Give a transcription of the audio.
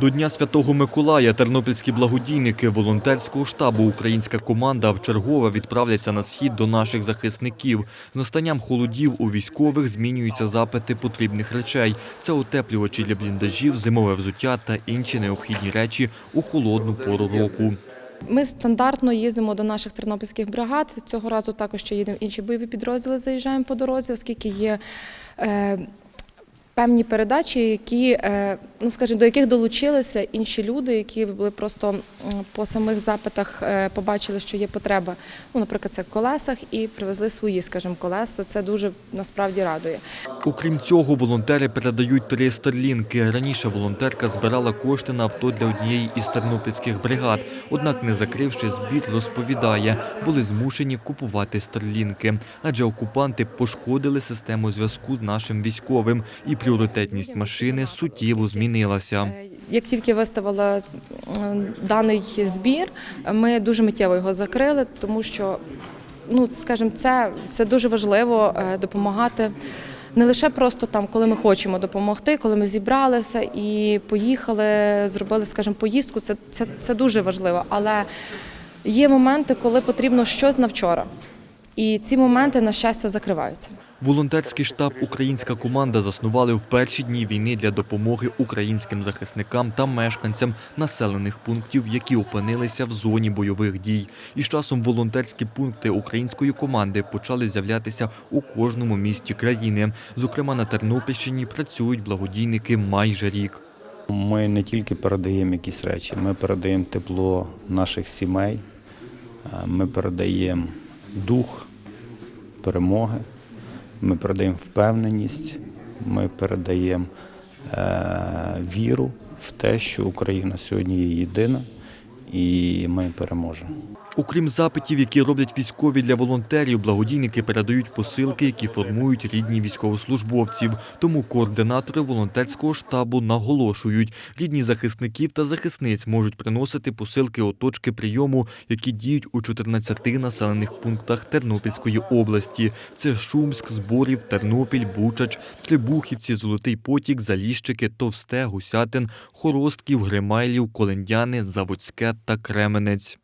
До Дня Святого Миколая тернопільські благодійники волонтерського штабу Українська команда вчергове відправляться на схід до наших захисників. З настанням холодів у військових змінюються запити потрібних речей. Це утеплювачі для бліндажів, зимове взуття та інші необхідні речі у холодну пору року. Ми стандартно їздимо до наших тернопільських бригад. Цього разу також ще їдемо інші бойові підрозділи, заїжджаємо по дорозі, оскільки є е, певні передачі, які, е, ну скажімо, до яких долучилися інші люди, які були просто по самих запитах е, побачили, що є потреба. Ну, наприклад, це в колесах і привезли свої, скажімо, колеса. Це дуже насправді радує. Окрім цього, волонтери передають три старлінки. Раніше волонтерка збирала кошти на авто для однієї із тернопільських бригад. Однак, не закривши збір, розповідає, були змушені купувати старлінки, адже окупанти пошкодили систему зв'язку з нашим військовим, і пріоритетність машини суттєво змінилася. Е, Як тільки виставила е, даний збір, ми дуже миттєво його закрили, тому що, ну скажімо, це, це дуже важливо е, допомагати. Не лише просто там, коли ми хочемо допомогти, коли ми зібралися і поїхали, зробили, скажімо, поїздку. Це, це, це дуже важливо. Але є моменти, коли потрібно щось на вчора. І ці моменти, на щастя, закриваються. Волонтерський штаб Українська команда заснували в перші дні війни для допомоги українським захисникам та мешканцям населених пунктів, які опинилися в зоні бойових дій. І з часом волонтерські пункти української команди почали з'являтися у кожному місті країни. Зокрема, на Тернопільщині працюють благодійники майже рік. Ми не тільки передаємо якісь речі, ми передаємо тепло наших сімей, е, ми передаємо дух перемоги, ми передаємо впевненість, ми передаємо е, віру в те, що Україна сьогодні є єдина і ми переможемо. Окрім запитів, які роблять військові для волонтерів, благодійники передають посилки, які формують рідні військовослужбовців. Тому координатори волонтерського штабу наголошують, рідні захисників та захисниць можуть приносити посилки у точки прийому, які діють у 14 населених пунктах Тернопільської області. Це Шумськ, Зборів, Тернопіль, Бучач, Трибухівці, Золотий Потік, Заліщики, Товсте, Гусятин, Хоростків, Гримайлів, Колендяни, Заводське та Кременець.